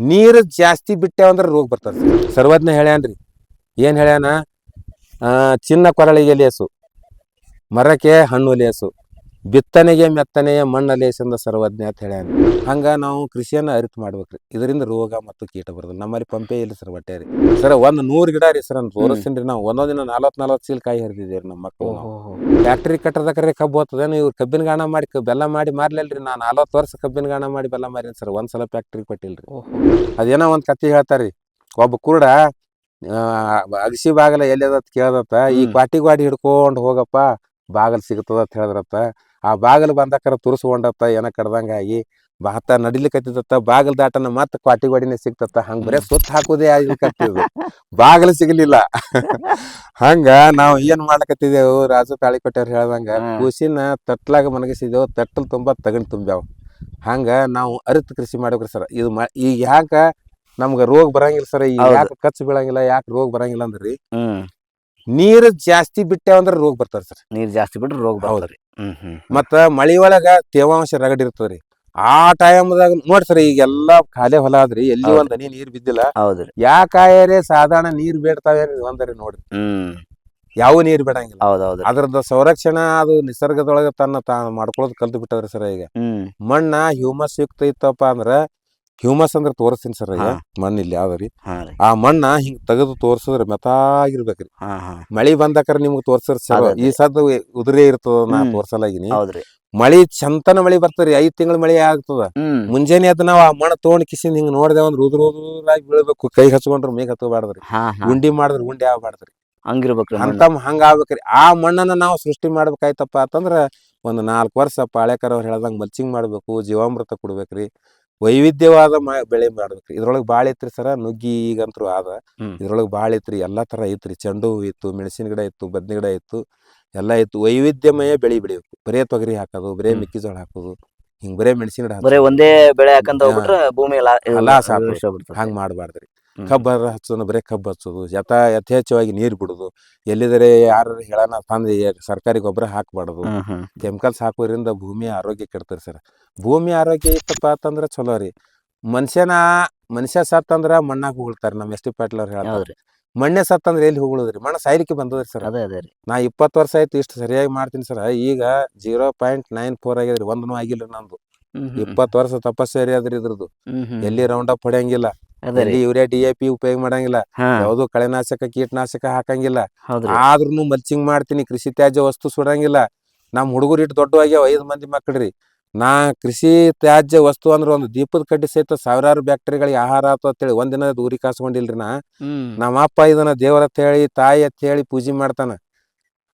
ನೀರು ಜಾಸ್ತಿ ಬಿಟ್ಟೆವ ಅಂದ್ರೆ ರೋಗ ಬರ್ತದೆ. ಸರ್ವಜ್ಞ ಹೇಳ್ಯಾನ್ರಿ. ಏನ್ ಹೇಳ್ಯಾನ? ಚಿನ್ನ ಕೊರಳಿಗೆ ಲೇಸು. ಮರಕ್ಕೆ ಹಣ್ಣು ಲೇಸು. ಬಿತ್ತನೆಗೆ ಮೆತ್ತನೆಯ ಮಣ್ಣ ಲೇಸಂದ ಸರ್ವಜ್ಞ ಅಂತ ಹೇಳ್ಯಾನ. ಹಂಗ ನಾವು ಕೃಷಿಯನ್ನ ಅರಿತು ಮಾಡ್ಬೇಕ್ರಿ. ಇದರಿಂದ ರೋಗ ಮತ್ತು ಕೀಟ ಬರ್ತದೆ ನಮ್ಮಲ್ಲಿ ಪಂಪೆ ಇಲ್ಲ ಸರ್ ಬಟ್ಟೆ ರೀ? ಸರ್ ಒಂದು ನೂರು ಗಿಡ ರೀ ಸರ್ ತೋರಿಸ್ತೀನಿ ನಾವು. ಒಂದೊಂದ್ ದಿನ ನಲವತ್ ನಲವತ್ ಸೀಲ್ ಕಾಯಿ ಹರಿದಿದ್ದೀರಿ ನಮ್ಮ ಮಕ್ಕಳು ನಾವು. ಫ್ಯಾಕ್ಟ್ರಿ ಕಟ್ಟದಕ್ರೆ ಕಬ್ಬು ಹೋಗ್ತದೇನು ಇವ್ರು ಕಬ್ಬಿನ ಗಾಣ ಮಾಡಿ ಬೆಲ್ಲ ಮಾಡಿ ಮಾರ್ಲಿಲ್ರಿ. ನಾನು ನಲವತ್ತು ವರ್ಷ ಕಬ್ಬಿನ ಗಾಣ ಮಾಡಿ ಬೆಲ್ಲ ಮಾರಿನಿ ಸರ್. ಒಂದ್ಸಲ ಫ್ಯಾಕ್ಟ್ರಿ ಕೊಟ್ಟಿಲ್ರಿ. ಅದೇನೋ ಒಂದ್ ಕತ್ತಿ ಹೇಳ್ತಾರ್ರಿ ಒಬ್ಬ ಕುರುಡ ಅಗಸಿ ಬಾಗಲ ಎಲ್ಲಿ ಅದ ಕೇಳ್ದತ್ತ. ಈ. ಕ್ವಾಟಿ ಗಾಡಿ ಹಿಡ್ಕೊಂಡ್ ಹೋಗಪ್ಪ. ಬಾಗಲ್ ಸಿಗ್ತದ ಅಂತ ಹೇಳಿದ್ರತ್ತ. ಆ ಬಾಗಿಲು ಬಂದಕ್ಕರ ತುರ್ಸ್ಕೊಂಡತ್ತ ಏನ ಕಡ್ದಂಗ ಆಗಿ ಬಾತ ನಡಿಲಿಕತ್ತಿದತ್ತ ಬಾಗಲ್ ದಾಟನ ಮತ್ತೆ ಕ್ವಾಟಿ ಗಾಡಿನೇ ಸಿಗ್ತತ್ತ ಹಂಗ ಬರೇ ಸುತ್ತ ಹಾಕುದೇ ಆಗಿಕತ್ತಿದ್ ಬಾಗಿಲು ಸಿಗಲಿಲ್ಲ. ಹಂಗ ನಾವು ಏನ್ ಮಾಡ್ಲಕತ್ತಿದೆವು ರಾಜು ತಾಳಿಕೊಟ್ಟವ್ರು ಹೇಳ್ದಂಗ ಕುಸಿನ ತಟ್ಲಾಗ ಮನಗಿಸಿದೆವು ತಟ್ಟಲ್ ತುಂಬಾ ತಗಣ್ ತುಂಬ್ಯಾವ. ಹಂಗ ನಾವು ಅರಿತು ಕೃಷಿ ಮಾಡ್ಬೇಕ್ರಿ ಸರ್. ಇದು ಈಗ ಯಾಕ ನಮ್ಗ ರೋಗ ಬರಂಗಿಲ್ಲ ಸರ್ ಈಗ. ಯಾಕೆ ಖರ್ಚು ಬೀಳಂಗಿಲ್ಲ ಯಾಕೆ ರೋಗ ಬರಂಗಿಲ್ಲ ಅಂದ್ರಿ ನೀರು ಜಾಸ್ತಿ ಬಿಟ್ಟೆವ ಅಂದ್ರ ರೋಗ ಬರ್ತಾರ ಸರ್. ನೀರ್ ಜಾಸ್ತಿ ಬಿಟ್ರೆ ರೋಗ ಹೌದು. ಬರ್ತದ್ರಿ ಹ್ಮ್ ಹ್ಮ್. ಮತ್ತ ಮಳಿ ಒಳಗ ತೇವಾಂಶ ರಗಡ್ ಇರ್ತದ್ರಿ. ಆ ಟೈಮ್ದಾಗ ನೋಡ್ರಿ ಸರ್ ಈಗೆಲ್ಲಾ ಖಾಲಿ ಹೊಲ ಆದ್ರಿ ಎಲ್ಲಿ. ಒಂದ್ ಹನಿ ನೀರ್ ಬಿದ್ದಿಲ್ಲ. ಹೌದ್ರಿ. ಯಾಕಾಯರೇ ಸಾಧಾರಣ ನೀರ್ ಬೇಡ್ತಾವೆ ಒಂದ್ರಿ ನೋಡ್ರಿ. ಯಾವ ನೀರ್ ಬೇಡಂಗಿಲ್ಲ. ಹೌದೌದು ಅದ್ರದ್ದು ಸಂರಕ್ಷಣೆ ಅದು ನಿಸರ್ಗದೊಳಗ ತನ್ನ ತಾನು ಮಾಡ್ಕೊಳ್ಳೋದು ಕಲ್ತು ಬಿಟ್ಟವ್ರಿ ಸರ್ ಈಗ. ಮಣ್ಣ ಹ್ಯೂಮಸ್ ಯುಕ್ತ ಇತ್ತಪ್ಪ ಅಂದ್ರ ಹ್ಯೂಮಸ್ ಅಂದ್ರ ತೋರಿಸ್ತೀನಿ ಸರ್ ಈಗ. ಹಾ. ಮಣ್ಣ ಇಲ್ಲಿ ಯಾವ್ದ್ರಿ ಹಾ ರೀ. ಆ ಮಣ್ಣ ಹಿಂಗ್ ತೆಗೆದು ತೋರ್ಸಿದ್ರ ಮೆತಾಗಿರ್ಬೇಕ್ರಿ ಹಾ ಹಾ. ಮಳಿ ಬಂದಕರ ನಿಮ್ಗೆ ತೋರ್ಸರ್ ಸರ್ ಈ ಸದ್ ಉದುರೇ ಇರ್ತದ ನಾ ತೋರಿಸಲಾಗಿನಿ. ಹೌದ್ರಿ ಮಳಿ ಚಂತನ ಮಳಿ ಬರ್ತದ್ರಿ ಐದ್ ತಿಂಗಳ ಮಳಿ ಆಗ್ತದ. ಮುಂಜಾನೆ ಅದ್ ನಾವ್ ಆ ಮಣ್ಣ ತೋಣ ಕಿಸಿಂದ ಹಿಂಗ್ ನೋಡ್ದೆ ಅಂದ್ರೆ ಉದುರು ಉದುರಾಗಿ ಬೀಳ್ಬೇಕು ಕೈ ಹಚ್ಕೊಂಡ್ರ ಮೇಘ ಹತ್ತಬಾರ್ದ್ರಿ. ಉಂಡಿ ಮಾಡಿದ್ರ ಉಂಡಿ ಆಗ್ಬಾರ್ದ್ರಿ. ಹಂಗಿರ್ಬೇಕ್ರಿ ಮಣ್ಣು. ಅಂತ ಹಂಗ ಆಗ್ಬೇಕ್ರಿ. ಆ ಮಣ್ಣನ್ನ ನಾವು ಸೃಷ್ಟಿ ಮಾಡ್ಬೇಕಾಯ್ತಪ್ಪ ಅಂತಂದ್ರ ಒಂದ್ ನಾಲ್ಕು ವರ್ಷ ಪಾಳ್ಯಕರ್ ಅವ್ರು ಹೇಳ್ದಂಗ್ ಮಲ್ಚಿಂಗ್ ಮಾಡ್ಬೇಕು ಜೀವಾಮೃತ ಕೊಡ್ಬೇಕ್ರಿ. ವೈವಿಧ್ಯವಾದ ಬೆಳೆ ಮಾಡ್ಬೇಕ್ರಿ ಇದ್ರೊಳಗೆ ಬಾಳ ಐತ್ರಿ ಸರ ನುಗ್ಗಿ ಈಗಂತೂ ಆದ. ಇದ್ರೊಳಗೆ ಭಾಳ ಬಾಳ ಐತ್ರಿ ಎಲ್ಲಾ ತರ ಐತ್ರಿ. ಚೆಂಡು ಹೂ ಇತ್ತು ಮೆಣಸಿನ ಗಿಡ ಇತ್ತು ಬದ್ನಿ ಗಿಡ ಇತ್ತು ಎಲ್ಲಾ ಇತ್ತು. ವೈವಿಧ್ಯಮಯ ಬೆಳಿ ಬೆಳಿಬೇಕು ಬರೇ ತೊಗರಿ ಹಾಕೋದು ಬರೇ ಮೆಕ್ಕಿಜೋಳ ಹಾಕೋದು ಹಿಂಗ್ ಬರೇ ಮೆಣಸಿನ ಗಿಡ ಬರೇ ಒಂದೇ ಬೆಳೆ ಹಾಕಂತ. ಹೋಗ್ಬಿಟ್ರೆ ಭೂಮಿ ಎಲ್ಲ. ಹಂಗ್ ಮಾಡಬಾರ್ದ್ರಿ. ಕಬ್ಬ ಹಚ್ಚೋದು ಬರೇ ಕಬ್ಬು ಹಚ್ಚೋದು ಯಥ ಯಥೇಚ್ಛವಾಗಿ ನೀರು ಬಿಡೋದು ಎಲ್ಲಿದರೆ ಯಾರು ಹೇಳೋಣ ತಂದು ಸರ್ಕಾರಿ ಗೊಬ್ಬರ ಹಾಕ್ಬಾರ್ದು. ಕೆಮಿಕಲ್ಸ್ ಹಾಕೋದ್ರಿಂದ ಭೂಮಿ ಆರೋಗ್ಯ ಕೆಡ್ತಾರೆ ಸರ್. ಭೂಮಿ ಆರೋಗ್ಯ ಇತ್ತಪ್ಪ ಅಂತಂದ್ರ ಚಲೋ ರೀ. ಮನುಷ್ಯನ ಮನುಷ್ಯ ಸತ್ತಂದ್ರ ಮಣ್ಣಾಗ ಹೋಗ್ತಾರೆ ನಮ್ಮ ಎಸ್ ಟಿ ಪಾಟೀಲ್ ಅವ್ರು ಹೇಳ್ತಾರೆ. ಮಣ್ಣೆ ಸತ್ತಂದ್ರೆ ಎಲ್ಲಿ ಉಗುಳುದ್ರಿ ಮಣ್ಣ ಸಾಯ್ಲಿಕ್ಕೆ ಬಂದದ್ರಿ ಸರ್. ಅದೇ ಅದೇ ರೀ. ನಾ ಇಪ್ಪತ್ತು ವರ್ಷ ಆಯ್ತು ಇಷ್ಟು ಸರಿಯಾಗಿ ಮಾಡ್ತೀನಿ ಸರ್. ಈಗ ಜೀರೋ ಪಾಯಿಂಟ್ ನೈನ್ ಫೋರ್ ಆಗಿದ್ರಿ ಒಂದೂ ಆಗಿಲ್ಲ ನಂದು. ಇಪ್ಪತ್ತು ವರ್ಷ ತಪಸ್ಸೇರಿ ಅದ್ರಿ ಇದ್ರದ್ದು. ಎಲ್ಲಿ ರೌಂಡ್ ಅಪ್ ಹೊಡೆಯಂಗಿಲ್ಲ. ಎಲ್ಲಿ ಯೂರಿಯಾ ಡಿ ಎ ಪಿ ಉಪಯೋಗ ಮಾಡಂಗಿಲ್ಲ. ಯಾವ್ದು ಕಳೆನಾಶಕ ಕೀಟನಾಶಕ ಹಾಕಂಗಿಲ್ಲ. ಆದ್ರೂ ಮಲ್ಚಿಂಗ್ ಮಾಡ್ತೀನಿ ಕೃಷಿ ತ್ಯಾಜ್ಯ ವಸ್ತು ಸುಡಂಗಿಲ್ಲ. ನಮ್ಮ ಹುಡುಗರು ಇಟ್ಟು ದೊಡ್ಡ ಆಗ್ಯಾವ ಐದು ಮಂದಿ ಮಕ್ಕಳ್ರಿ. ನಾ ಕೃಷಿ ತ್ಯಾಜ್ಯ ವಸ್ತು ಅಂದ್ರೆ ಒಂದು ದೀಪದ ಕಡ್ಡಿ ಸಹಿತ ಸಾವಿರಾರು ಬ್ಯಾಕ್ಟರಿಗಳಿಗೆ ಆಹಾರ ಆತು ಅಂತೇಳಿ ಒಂದಿನ ದೂರಿ ಕಾಸ್ಕೊಂಡಿಲ್ರಿ ನಾ. ನಮ್ಮ ಅಪ್ಪ ಇದನ್ನ ದೇವರ ಅಂತ ಹೇಳಿ ತಾಯಿ ಅಂತ ಹೇಳಿ ಪೂಜೆ ಮಾಡ್ತಾನ.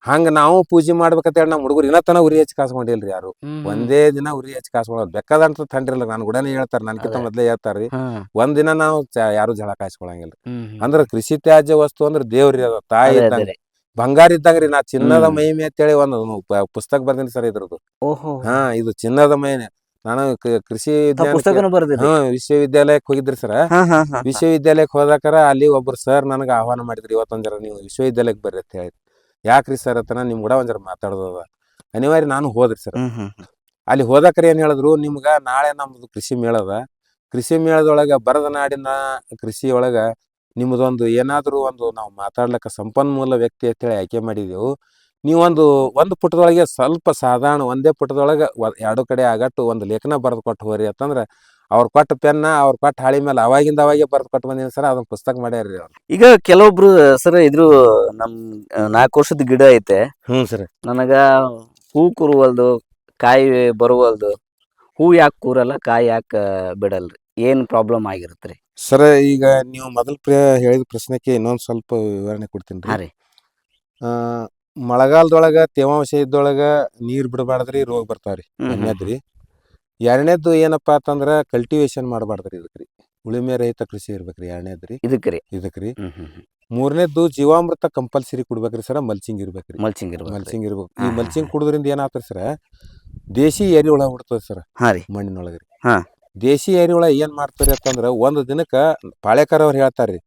ಹಂಗ ನಾವು ಪೂಜೆ ಮಾಡ್ಬೇಕಂತ ಹೇಳಿ ನಮ್ಮ ಹುಡುಗರು ಇನ್ನತನ ಉರಿ ಹಚ್ಚಿ ಕಾಸ್ಕೊಂಡಿಲ್ರಿ ಯಾರು. ಒಂದೇ ದಿನ ಉರಿ ಹಚ್ಚಿ ಕಾಸ್ಕೊಳ್ಳೋದು ಬೆಕ್ಕದಂತ ತಂಡ್ರಿಲ್ಲ ನಾನು ಕೂಡ ಹೇಳ್ತಾರೆ ನನ್ಕಿಂತ. ಮೊದ್ಲೇ ಹೇಳ್ತಾರ್ರಿ. ಒಂದಿನ ಒಂದ್ ದಿನ ನಾವು ಯಾರು ಜಳ ಕಾಯಿಸ್ಕೊಳಂಗಿಲ್ಲ. ಅಂದ್ರ ಕೃಷಿ ತ್ಯಾಜ್ಯ ವಸ್ತು ಅಂದ್ರೆ ದೇವ್ರಿ ಅದ ತಾಯಿ ಇದ್ದಂಗ. ಬಂಗಾರ ಇದ್ದಂಗ್ರಿ ನಾ ಚಿನ್ನದ ಹ್ಮ್. ಮಹಿಮೆ ಅಂತೇಳಿ ಒಂದು ಪುಸ್ತಕ ಬರ್ದೀನಿ ಸರ್ ಇದ್ರದ್ದು. ಹಾ ಇದು ಚಿನ್ನದ ಮಹಿಮೆ. ನಾನು ಕೃಷಿ ವಿಶ್ವವಿದ್ಯಾಲಯಕ್ಕೆ ಹೋಗಿದ್ರಿ ಸರ್. ವಿಶ್ವವಿದ್ಯಾಲಯಕ್ಕೆ ಹೋದಾಕರ ಅಲ್ಲಿ ಒಬ್ರು ಸರ್ ನನಗೆ ಆಹ್ವಾನ ಮಾಡಿದ್ರಿ ಇವತ್ತೊಂದರ ನೀವು ವಿಶ್ವವಿದ್ಯಾಲಯಕ್ಕೆ ಬರ್ರಿ ಅಂತ ಹೇಳಿ. ಯಾಕ್ರಿ ಸರ್ ಅಂತನ ನಿಮ್ ಕೂಡ ಒಂದ್ ಮಾತಾಡೋದ ಅನಿವಾರ್ಯ ನಾನು ಹೋದ್ರಿ ಸರ್. ಅಲ್ಲಿ ಹೋದಕ್ರಿ ಏನ್ ಹೇಳಿದ್ರು ನಿಮ್ಗ ನಾಳೆ ನಮ್ದು ಕೃಷಿ ಮೇಳದ ಕೃಷಿ ಮೇಳದೊಳಗ ಬರದ ನಾಡಿನ ಕೃಷಿ ಒಳಗ ನಿಮ್ದೊಂದು ಏನಾದ್ರೂ ಒಂದು ನಾವು ಮಾತಾಡ್ಲಿಕ್ಕೆ ಸಂಪನ್ಮೂಲ ವ್ಯಕ್ತಿ ಅಂತೇಳಿ ಆಯ್ಕೆ ಮಾಡಿದೆವು. ನೀವೊಂದು ಒಂದು ಪುಟದೊಳಗೆ ಸ್ವಲ್ಪ ಸಾಧಾರಣ ಒಂದೇ ಪುಟದೊಳಗೆ ಎರಡು ಕಡೆ ಆಗಟ್ಟು ಒಂದು ಲೇಖನ ಬರೆದು ಕೊಟ್ಟು ಹೋರಿ ಅಂತಂದ್ರ ಅವ್ರ ಕೊಟ್ಟ ಪೆನ್ನ ಅವ್ರು ಕೊಟ್ಟ ಹಾಳಿ ಮೇಲೆ ಅವಾಗಿಂದ ಅವಾಗೇ ಬರ್ದು ಕೊಟ್ಟು ಬಂದೀನಿ ಸರ್ ಅದನ್ನ ಪುಸ್ತಕ ಮಾಡ್ಯಾರ್ರಿ ಅವ್ರು. ಈಗ ಕೆಲವೊಬ್ರು ಸರ್ ಇದ್ರು ನಮ್ ನಾಲ್ಕು ವರ್ಷದ ಗಿಡ ಐತೆ. ಹ್ಞೂ ಸರ್. ನನಗ ಹೂ ಕೂರುವಲ್ದು ಕಾಯಿ ಬರುವಲ್ದು ಹೂ ಯಾಕೆ ಕೂರಲ್ಲ ಕಾಯಿ ಯಾಕೆ ಬಿಡಲ್ರಿ? ಏನ್ ಪ್ರಾಬ್ಲಮ್ ಆಗಿರುತ್ತೆ ಸರ್ ಈಗ ನೀವು ಮೊದಲು ಪ್ರ ಹೇಳಿದ ಪ್ರಶ್ನೆಗೆ ಇನ್ನೊಂದು ಸ್ವಲ್ಪ ವಿವರಣೆ ಕೊಡ್ತೀನಿ ಹಾ ರೀ. ರೀ ಆ, ಮಳೆಗಾಲದೊಳಗ ತೇವಾಂಶ ಇದ್ದೊಳಗ ನೀರ್ ಬಿಡಬಾರ್ದ್ರಿ ರೋಗ ಬರ್ತಾವ್ರಿ ಹ್ಮ್ ಹ್ಮ್ ಒಂದನೇದ್ರಿ ಎರಡನೇದ್ದು ಏನಪ್ಪಾ ಅಂತಂದ್ರ ಕಲ್ಟಿವೇಶನ್ ಮಾಡಬಾರ್ದ್ರಿ ಇದಕ್ರಿ ಉಳಿಮೆ ರಹಿತ ಕೃಷಿ ಇರ್ಬೇಕ್ರಿ ಎರಡನೇದ್ರಿ ಇದಕ್ಕೆ ರೀ. ಇದಕ್ರಿ ಮೂರನೇದ್ದು ಜೀವಾಮೃತ ಕಂಪಲ್ಸರಿ ಕೊಡ್ಬೇಕ್ರಿ ಸರ್ ಮಲ್ಚಿಂಗ್ ಇರ್ಬೇಕ್ರಿ ಮಲ್ಚಿಂಗ್ ಇರ್ಬೇಕು ಮಲ್ಚಿಂಗ್ ಇರ್ಬೇಕು. ಈ ಮಲ್ಚಿಂಗ್ ಕುಡುದ್ರಿಂದ ಕುಡಿದ್ರಿಂದ ಏನಾಗ್ತದೆ ಸರ ದೇಶಿ ಎರಿಹುಳ ಹುಡ್ತದ ಸರ ಹಾ ರೀ. ಮಣ್ಣಿನೊಳಗ್ರಿ ಹಾ. ದೇಶಿ ಎರಿಹುಳ ಏನ್ ಮಾಡ್ತಾರೆ ಅಂತಂದ್ರ ಒಂದ್ ದಿನಕ್ಕ ಪಾಳೆಕರ್ ಅವ್ರು ಹೇಳ್ತಾರ್ರಿ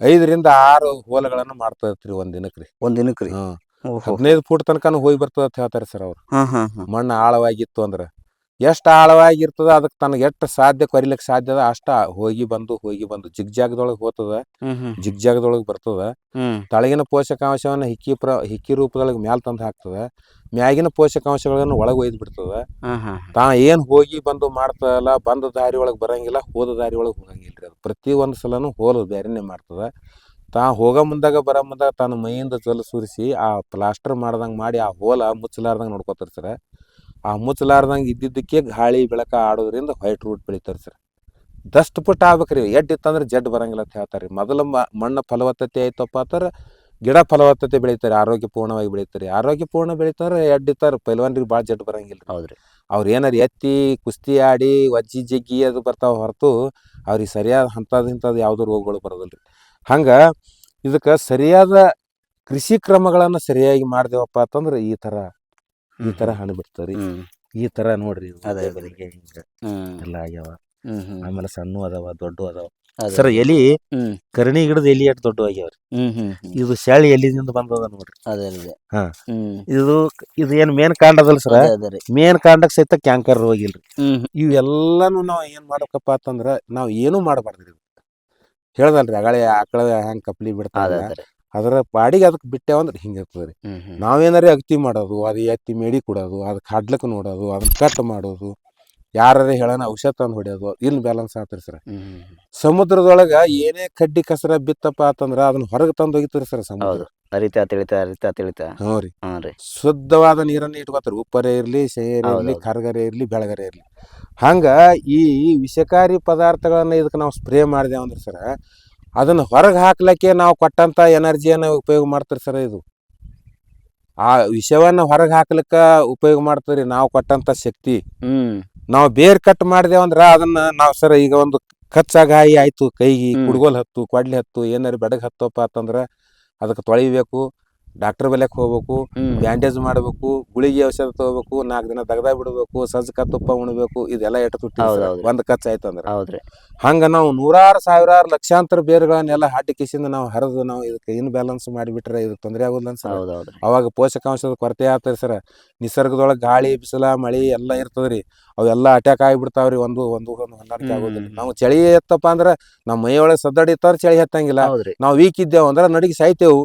ಐದರಿಂದ ಆರು ಹೋಲಗಳನ್ನು ಮಾಡ್ತದ್ರಿ ಒಂದ್ ದಿನಕ್ರಿ ಒಂದ್ ದಿನಕ್ಕೆ ರೀ. ಹ್ಮ್ ಓಹೋ. ಹದಿನೈದು ಫೂಟ್ ತನಕನು ಹೋಗಿ ಬರ್ತದ ಅಂತ ಹೇಳ್ತಾರೆ ಸರ್ ಅವ್ರು. ಹಾ ಹಾ ಹಾ. ಮಣ್ಣು ಆಳವಾಗಿತ್ತು ಅಂದ್ರ. ಎಷ್ಟು ಆಳವಾಗಿರ್ತದ ಅದಕ್ಕೆ ತನಗೆ ಎಷ್ಟು ಸಾಧ್ಯ ಕೊರಿಲಿಕ್ಕೆ ಸಾಧ್ಯ ಅದ ಅಷ್ಟ ಹೋಗಿ ಬಂದು ಹೋಗಿ ಬಂದು ಜಿಗ್ಜಾಗದೊಳಗೆ ಹೋಗ್ತದ ಜಿಗ್ಜಾಗದೊಳಗೆ ಬರ್ತದ. ತಳಗಿನ ಪೋಷಕಾಂಶವನ್ನ ಹಿಕ್ಕಿ ಪ್ರ ಹಿಕ್ಕಿ ರೂಪದೊಳಗೆ ಮ್ಯಾಲ್ ತಂದು ಹಾಕ್ತದ ಮ್ಯಾಗಿನ ಪೋಷಕಾಂಶಗಳನ್ನು ಒಳಗೆ ಒಯ್ದು ಬಿಡ್ತದ. ತಾ ಏನು ಹೋಗಿ ಬಂದು ಮಾಡ್ತದಲ್ಲ ಬಂದ ದಾರಿ ಒಳಗೆ ಬರಂಗಿಲ್ಲ ಹೋದ ದಾರಿ ಒಳಗೆ ಹೋಗಂಗಿಲ್ಲ ರೀ ಅದು. ಪ್ರತಿ ಒಂದು ಸಲನು ಹೋಲ ಬೇರೆನೆ ಮಾಡ್ತದ. ತಾ ಹೋಗ ಮುಂದಾಗ ಬರ ಮುಂದಾಗ ತನ್ನ ಮೈಯಿಂದ ಜಲ ಸುರಿಸಿ ಆ ಪ್ಲಾಸ್ಟರ್ ಮಾಡ್ದಂಗೆ ಮಾಡಿ ಆ ಹೋಲ ಮುಚ್ಚಲಾರ್ದಂಗೆ ನೋಡ್ಕೊತಾರೆ ಸರ್ ಆ ಮುಚ್ಚಲಾರ್ದಂಗೆ ಇದ್ದಿದ್ದಕ್ಕೆ ಗಾಳಿ ಬೆಳಕ ಆಡೋದ್ರಿಂದ ವೈಟ್ ರೂಟ್ ಬೆಳಿತಾರೆ ಸರ್. ದಷ್ಟು ಪುಟ್ಟ ಆಗ್ಬೇಕ್ರಿ ಎಡ್ ಇತ್ತಂದ್ರೆ ಜಡ್ ಬರಂಗಿಲ್ಲ ಅಂತ ಹೇಳ್ತಾರೆ. ಮೊದಲು ಮ- ಮಣ್ಣು ಫಲವತ್ತತೆ ಆಯ್ತಪ್ಪ ಅಂತಾರೆ ಗಿಡ ಫಲವತ್ತತೆ ಬೆಳಿತಾರೆ ಆರೋಗ್ಯಪೂರ್ಣವಾಗಿ ಬೆಳಿತಾರೆ. ಆರೋಗ್ಯಪೂರ್ಣ ಬೆಳಿತಾರೆ ಎಡ್ ಇತ್ತಾರೆ ಪೈಲ್ವಾನ್ರಿಗೆ ಭಾಳ ಜಡ್ ಬರಂಗಿಲ್ಲ ಹೌದ್ರಿ. ಅವ್ರು ಏನಾರು ಎತ್ತಿ ಕುಸ್ತಿ ಆಡಿ ಒಜ್ಜಿ ಜಗ್ಗಿ ಅದು ಬರ್ತಾವೆ ಹೊರತು ಅವ್ರಿಗೆ ಸರಿಯಾದ ಅಂಥದ್ದು ಇಂಥದ್ದು ಯಾವುದೂ ರೋಗಗಳು ಬರೋದಿಲ್ಲ ರೀ ಹಂಗೆ ಇದಕ್ಕೆ ಸರಿಯಾದ ಕೃಷಿ ಕ್ರಮಗಳನ್ನು ಸರಿಯಾಗಿ ಮಾಡಿದೆವಪ್ಪ ಅಂತಂದ್ರೆ ಈ ಥರ ಈ ತರ ಹಣ್ಣು ಬಿಡ್ತಾರೆ ಹ್ಮ್. ಈ ತರ ನೋಡ್ರಿ ಇವು ಅದೇ ಬೆಳಿಗ್ಗೆ ಹಿಂಗ ಹ್ಮ್. ಎಲ್ಲ ಆಗ್ಯಾವ. ಹ್ಮ್ ಆಮೇಲೆ ಸಣ್ಣ ಅದಾವ ದೊಡ್ಡ ಅದಾವ. ಅದೇ. ಸರ್ ಎಲಿ ಹ್ಮ್. ಕರ್ಣಿ ಗಿಡದ ಎಲಿ ಎಷ್ಟು ದೊಡ್ಡ ಆಗ್ಯಾವ್ರಿ. ಹ್ಮ್ ಹ್ಮ್ ಹ್ಮ್. ಇದು ಶಾಳಿ ಎಲಿದಿಂದ ಬಂದದ ನೋಡ್ರಿ. ಅದೇ ಅದೇ. ಹಾ. ಹ್ಮ್. ಇದು ಇದು ಏನ್ ಮೇನ್ ಕಾಂಡ ಅದಲ್ಲ ಸರ್? ಅದೇ ಅದೇ ರೀ. ಮೇನ್ ಕಾಂಡಕ್ಕೆ ಸಹಿತ ಕ್ಯಾಂಕರ್ ಹೋಗಿಲ್ರಿ ಇಲ್ರಿ. ಹ್ಮ್ ಇವೆಲ್ಲಾನು ನಾವು ಏನ್ ಮಾಡ್ಬೇಕಪ್ಪ ಅಂತಂದ್ರ ನಾವು ಏನು ಮಾಡಬಾರ್ದ್ರಿ. ಹೇಳ್ದಲ್ರಿ ಅಗಳೆ ಆಕಳ ಹೆಂಗ್ ಕಪ್ಲಿ ಅದೇ ಬಿಡ್ತಾರ ಅದೇ ರೀ. ಅದರ ಪಾಡಿಗೆ ಅದಕ್ಕೆ ಬಿಟ್ಟೇವಂದ್ರೆ ಹಿಂಗೆ ಇರ್ತದ್ರಿ ರೀ. ನಾವೇನಾರೇ ಅಗತಿ ಮಾಡೋದು ಅದು ಎತ್ತಿ ಮೇಡಿ ಕೊಡೋದು ಅದಕ್ಕೆ ಹಡ್ಲಕ್ಕೆ ನೋಡೋದು ಅದನ್ನ ಕಟ್ ಮಾಡೋದು ಯಾರೇ ಹೇಳೋಣ ಔಷಧ ತಂದು ಹೊಡೆಯೋದು ಇಲ್ಲಿ ಬ್ಯಾಲೆನ್ಸ್ ಆಗ್ತರಿ ಸರ್. ಸಮುದ್ರದೊಳಗೆ ಏನೇ ಕಡ್ಡಿ ಕಸರ ಬಿತ್ತಪ್ಪ ಅಂತಂದ್ರೆ ಅದನ್ನ ಹೊರಗೆ ತಂದು ಒಗಿತಾರೆ ಸರ್ ಸಮುದ್ರ. ಅರಿತಾ ತಿಳಿತಾ ಅರಿತಾ ತಿಳಿತಾ. ಹ್ಞೂ ರೀ. ಶುದ್ಧವಾದ ನೀರನ್ನು ಇಟ್ಕೋತಾರೆ. ಉಪ್ಪರೆ ಇರಲಿ ಸೇರಿ ಇರಲಿ ಕರಗರೆ ಇರಲಿ ಬೆಳಗರೆ ಇರಲಿ. ಹಂಗ ಈ ಈ ವಿಷಕಾರಿ ಪದಾರ್ಥಗಳನ್ನ ಇದಕ್ಕೆ ನಾವು ಸ್ಪ್ರೇ ಮಾಡಿದೆ ಅಂದ್ರೆ ಸರ ಅದನ್ನ ಹೊರಗೆ ಹಾಕ್ಲಿಕ್ಕೆ ನಾವು ಕೊಟ್ಟಂತ ಎನರ್ಜಿಯನ್ನು ಉಪಯೋಗ ಮಾಡ್ತಾರೆ ಸರ್ ಇದು? ಆ ವಿಷವನ್ನ ಹೊರಗೆ ಹಾಕ್ಲಿಕ್ಕೆ ಉಪಯೋಗ ಮಾಡ್ತಾರೆ ನಾವು ಕೊಟ್ಟಂತ ಶಕ್ತಿ. ಹ್ಮ್. ನಾವು ಬೇರ್ ಕಟ್ ಮಾಡಿದೆವು ಅಂದ್ರೆ ಅದನ್ನ ನಾವು ಸರ್ ಈಗ ಒಂದು ಕಚ್ಚಾಗಾಯಿ ಆಯ್ತು ಕೈಗೆ. ಕುಡ್ಗೋಲ್ ಹತ್ತು ಕೊಡ್ಲಿ ಹತ್ತು ಏನಾರು ಬೆಡಗ್ ಹತ್ತಪ್ಪ ಅಂತಂದ್ರೆ ಅದಕ್ಕೆ ತೊಳಿಬೇಕು. ಡಾಕ್ಟರ್ ಬಲ್ಯಕ್ಕೆ ಹೋಗ್ಬೇಕು ಬ್ಯಾಂಡೇಜ್ ಮಾಡಬೇಕು ಗುಳಿಗೆ ಔಷಧ ತಗೋಬೇಕು ನಾಲ್ಕು ದಿನ ತೆಗ್ದ ಬಿಡಬೇಕು ಸಜ್ಜಕ ತುಪ್ಪ ಉಣ್ಬೇಕು ಇದೆಲ್ಲ ಎಟ್ಟು ತುಟ್ಟಿ ಒಂದ್ ಖರ್ಚು ಆಯ್ತು ಅಂದ್ರೆ. ಹೌದ್ರಿ. ಹಂಗ ನಾವು ನೂರಾರು ಸಾವಿರಾರು ಲಕ್ಷಾಂತರ ಬೇರುಗಳನ್ನೆಲ್ಲ ಹಾಟಿ ಕಿಸಿಂದ ನಾವು ಹರಿದು ನಾವು ಇದಕ್ಕೆ ಇನ್ ಬ್ಯಾಲೆನ್ಸ್ ಮಾಡಿಬಿಟ್ರೆ ಇದು ತೊಂದರೆ ಆಗುದಿಲ್ಲ ಸರ್. ಅವಾಗ ಪೋಷಕಾಂಶದ ಕೊರತೆ ಆಗ್ತದೆ ಸರ್. ನಿಸರ್ಗದೊಳಗೆ ಗಾಳಿ ಬಿಸಿಲ ಮಳಿ ಎಲ್ಲ ಇರ್ತದ್ರಿ. ಅವೆಲ್ಲ ಅಟ್ಯಾಕ್ ಆಗಿಬಿಡ್ತಾವ್ರಿ. ಒಂದು ಒಂದು ಒಂದು ಹೊಂದಾಣಿಕೆ. ಆಗೋದಿಲ್ಲ. ನಾವು ಚಳಿ ಎತ್ತಪ್ಪ ಅಂದ್ರೆ ನಮ್ಮ ಮೈಯೊಳಗೆ ಸದ್ದಡಿ ಇತ್ತಂದ್ರೆ ಚಳಿ ಹತ್ತಂಗಿಲ್ಲ ನಾವು ವೀಕ್ ಇದ್ದೇವು ಅಂದ್ರೆ ನಡಿಗೆ ಸಾಯ್ತೇವು.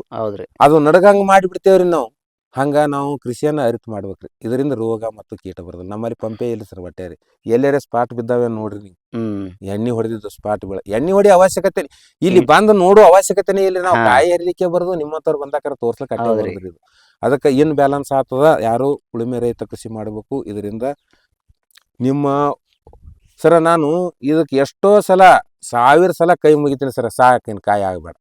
ಅದು ನಡಗಂಗ್ ಮಾಡಿಬಿಡ್ತೇವ್ರಿ ನಾವು. ಹಂಗ ನಾವು ಕೃಷಿಯನ್ನ ಅರಿತು ಮಾಡ್ಬೇಕ್ರಿ. ಇದರಿಂದ ರೋಗ ಮತ್ತು ಕೀಟ ಬರೋದಿಲ್ಲ ನಮ್ಮಲ್ಲಿ ಪಂಪೆ ಇಲ್ಲ ಸರ್ ಬಟ್ಟೆ ರೀ. ಎಲ್ಲೇರೆ ಸ್ಪಾಟ್ ಬಿದ್ದಾವೆ ನೋಡ್ರಿ ನೀವು. ಹ್ಮ್. ಎಣ್ಣೆ ಹೊಡೆದಿದ್ದು ಸ್ಪಾಟ್ ಬೀಳ ಎಣ್ಣೆ ಹೊಡಿ ಅವಶ್ಯಕತೆ ಇಲ್ಲಿ ಬಂದು ನೋಡೋ ಅವಶ್ಯಕತೆನೇ ಇಲ್ಲ ನಾವು. ಕಾಯಿ ಹರಿಲಿಕ್ಕೆ ಬರೋದು ನಿಮ್ಮಂತವ್ರು ಬಂದಾಕರ ತೋರ್ಸ್ಲಿಕ್ಕೆ ಕಟ್ಟಿ ಅದಕ್ಕೆ ಇನ್ ಬ್ಯಾಲೆನ್ಸ್ ಆಗ್ತದ. ಯಾರು ಉಳುಮೆ ರೈತ ಕೃಷಿ ಮಾಡಬೇಕು. ಇದರಿಂದ ನಿಮ್ಮ ಸರ ನಾನು ಇದಕ್ಕೆ ಎಷ್ಟೋ ಸಲ ಸಾವಿರ ಸಲ ಕೈ ಮುಗಿತೀನಿ ಸರ. ಸಾಕಿನ ಕಾಯಿ ಆಗಬೇಡ.